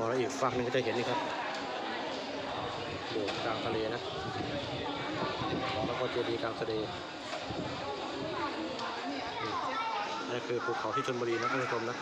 อแล้วอีกฝั่งนึงก็จะเห็นนี่ครับโบสถ์กลางทะเลนะแล้วก็เจดีย์กลางทะเลนี่คือภูเขาที่ชนบุรีนะท่านผู้ชมนะ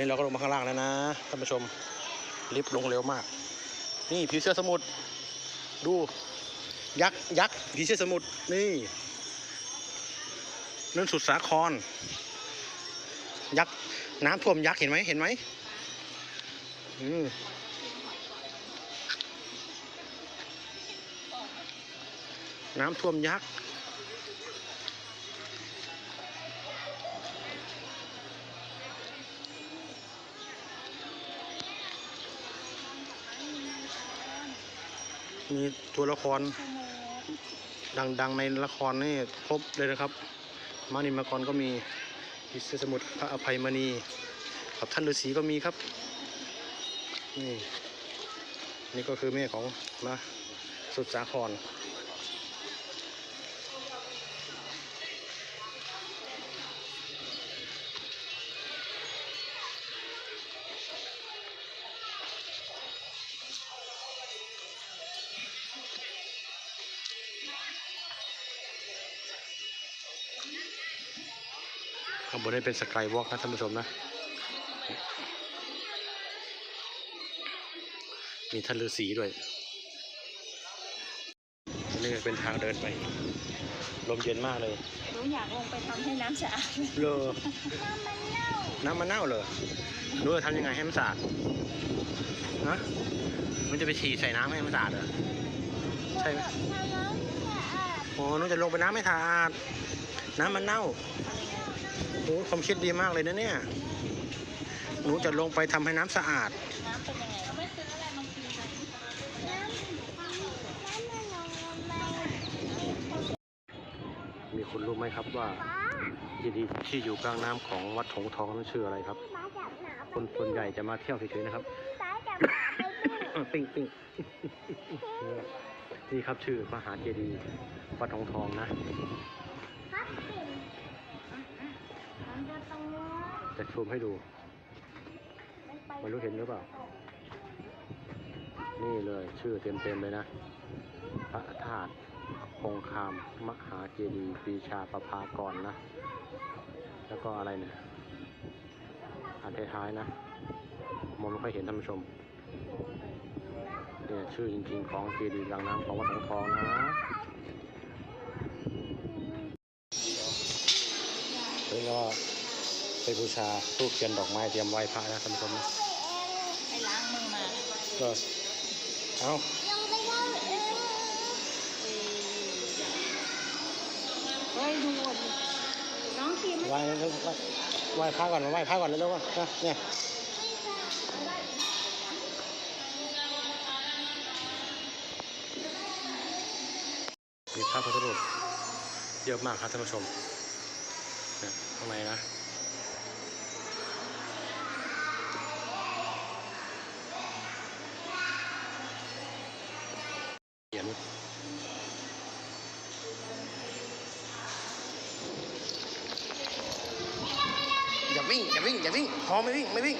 นี้เราก็ลงมาข้างล่างแล้วนะท่านผู้ชมลิฟต์ลงเร็วมาก นี่ผีเสื้อสมุทรดูยักษ์ยักษ์ผีเสื้อสมุทรนี่นั่นสุดสาคร ยักษ์น้ำท่วมยักษ์เห็นไหมเห็นไหมอืมน้ำท่วมยักษ์ มีตัวละคร ดังๆในละครนี่ครบเลยนะครับมานิมากรก็มีพิเศษสมุทรพระอภัยมณีกับท่านฤาษีก็มีครับนี่นี่ก็คือแม่ของนะสุดสาคร ข้างบนนี้เป็นสกายวอล์กนะท่านผู้ชมนะ มีท่านฤาษีด้วยอันนี่เป็นทางเดินไป ลมเย็นมากเลยหนูอยากลงไปทำให้น้ำสะอาดเลอน้ำมันเน่าเหรอรู้จะทำยังไงให้มันสะอาดฮะมันจะไปฉีดใส่น้ำให้มันสะอาดเหรอ ใช่ไหมอ๋อหนูจะลงไปน้ำไม่สะอาด น้ำมันเน่า โอ้ความคิดดีมากเลยนะเนี่ย หนูจะลงไปทำให้น้ำสะอาด น้ำเป็นยังไงเราไม่ซื้ออะไรมากินกันมีคุณรู้ไหมครับว่าเจดีย์ที่อยู่กลางน้ำของวัดถงทองนั้นชื่ออะไรครับ คนส่วนใหญ่จะมาเที่ยวเฉยๆนะครับปิ้งปิ้งนี่ครับชื่อมหาเจดีย์วัดถงทองนะ จะซูมให้ดูไม่รู้เห็นหรือเปล่า นี่เลยชื่อเต็มๆเลยนะ พระธาตุคงคาม มหาเจดีย์ปีชาประภากรนะ แล้วก็อะไรเนี่ย อันท้ายๆนะ มองไม่ค่อยเห็นท่านผู้ชมเนี่ยชื่อจริงๆของเจดีย์กลางน้ำของวัดทองทองนะแล้วก็ ไปบูชาทูบเทียนดอกไม้เตรียมไหว้พระนะท่านผู้ชมนะให้ล้างมือมาก็เอาเฮ้ยดูดิน้องทีมไหว้ไหว้ไหว้พระก่อนมาไหว้พระก่อนเร็วๆนะเนี่ยมีพระพุทธรูปเยอะมากครับท่านผู้ชมเนี่ยข้างในนะ ยน อย่าวิ่ง อย่าวิ่ง อย่าวิ่ง พอไม่วิ่ง ไม่วิ่ง